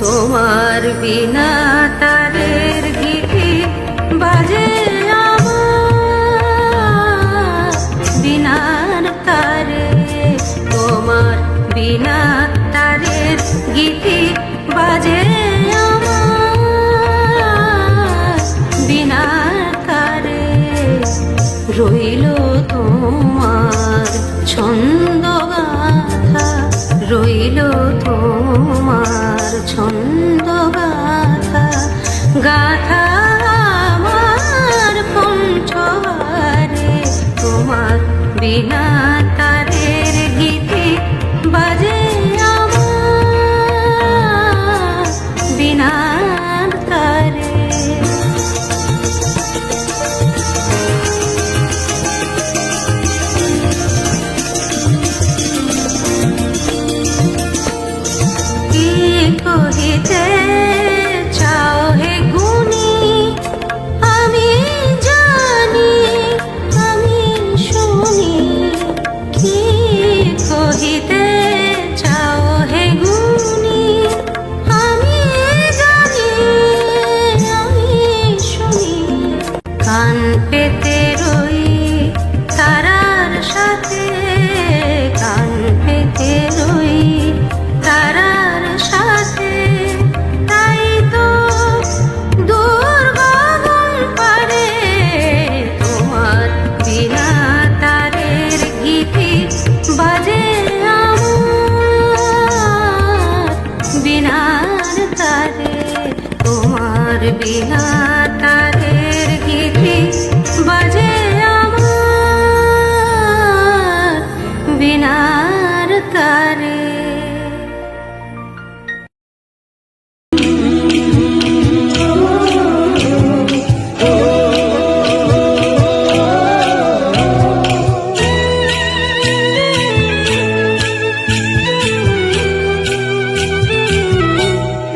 তোমার বিনা তারের গীতি বাজে বিনার তারে, তোমার বিনা তারের গীতি বাজে বিনার তারে রইল তোমার ছন্দ গাথা। Nina. বিনার তারে তোমার বিনা